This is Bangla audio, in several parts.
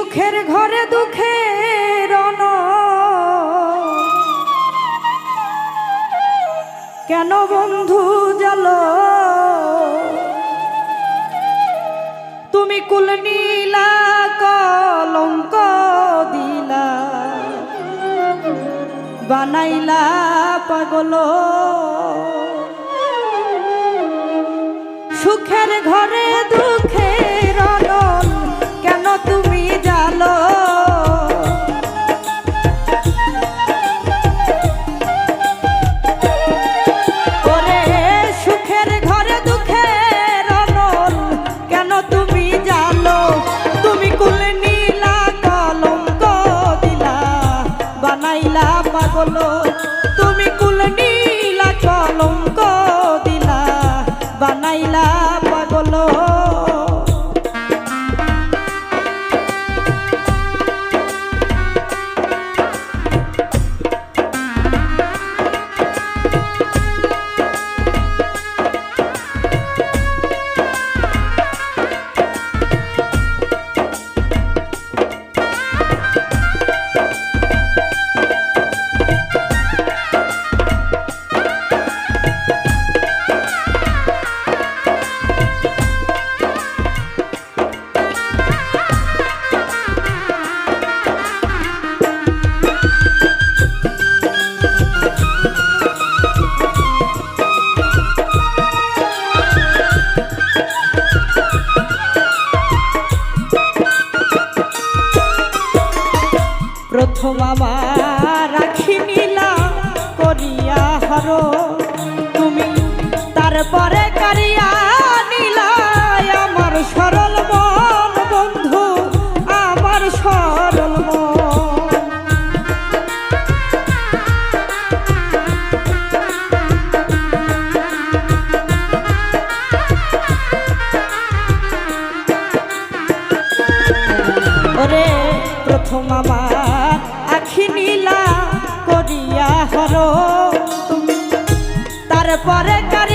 সুখের ঘরে দুঃখের অন। কেন বন্ধু জাল? তুমি কুল নীলা, কলঙ্ক দিলা। বানাইলা পাগল। সুখের ঘরে দুঃখের আমার রাখি নিলাম করিয়া হর। তুমি তারপরে কারিয়া আমার সরল বন্ধু, আমার সরল মন। ওরে প্রথম আমার আখি নীলা করিয়া হর। তারপরে কারিয়া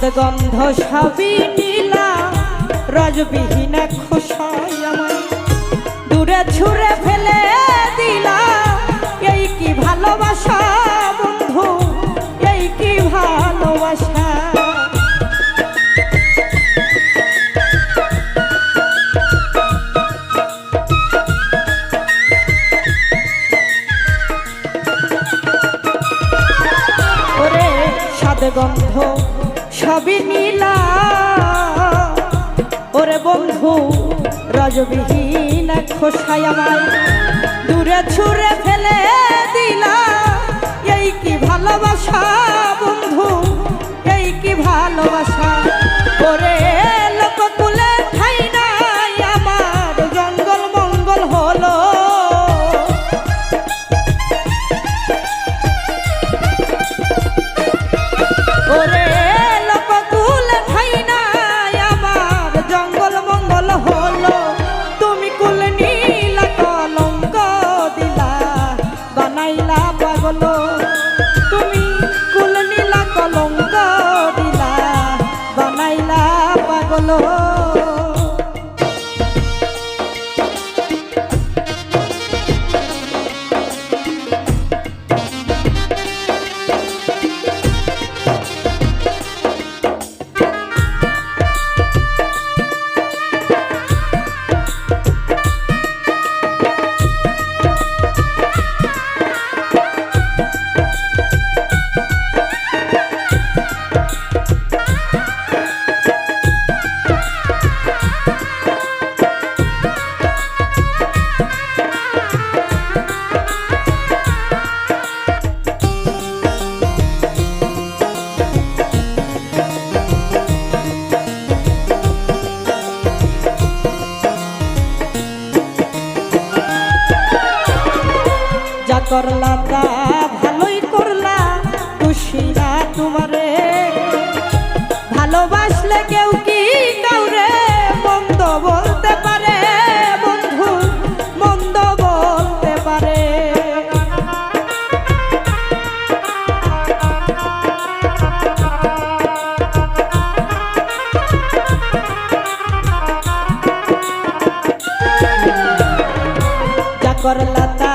সাদগন্ধ সবই নীলা রজবিহীন খুশায় আমায়। দূরে ছুঁড়ে ফেলে বন্ধু, রজবিহীন খোসাই আমায় দূরে ছুঁড়ে ফেলে দিলা। এই কি ভালোবাসা বন্ধু? এই কি ভালোবাসা? করলা তা ভালোই করলা, খুশিরা তোমারে। ভালোবাসলে কেউ কি কাউরে? মন্দ বলতে পারে, বন্ধু, মন্দ বলতে পারে। করলা তা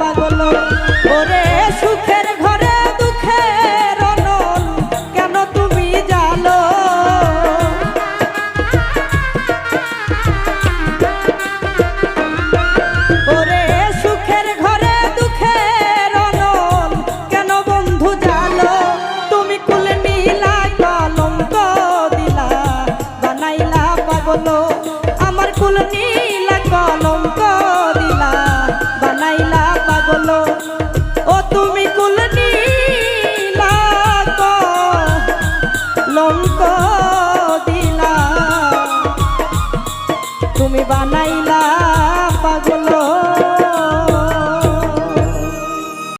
পাগল। ওরে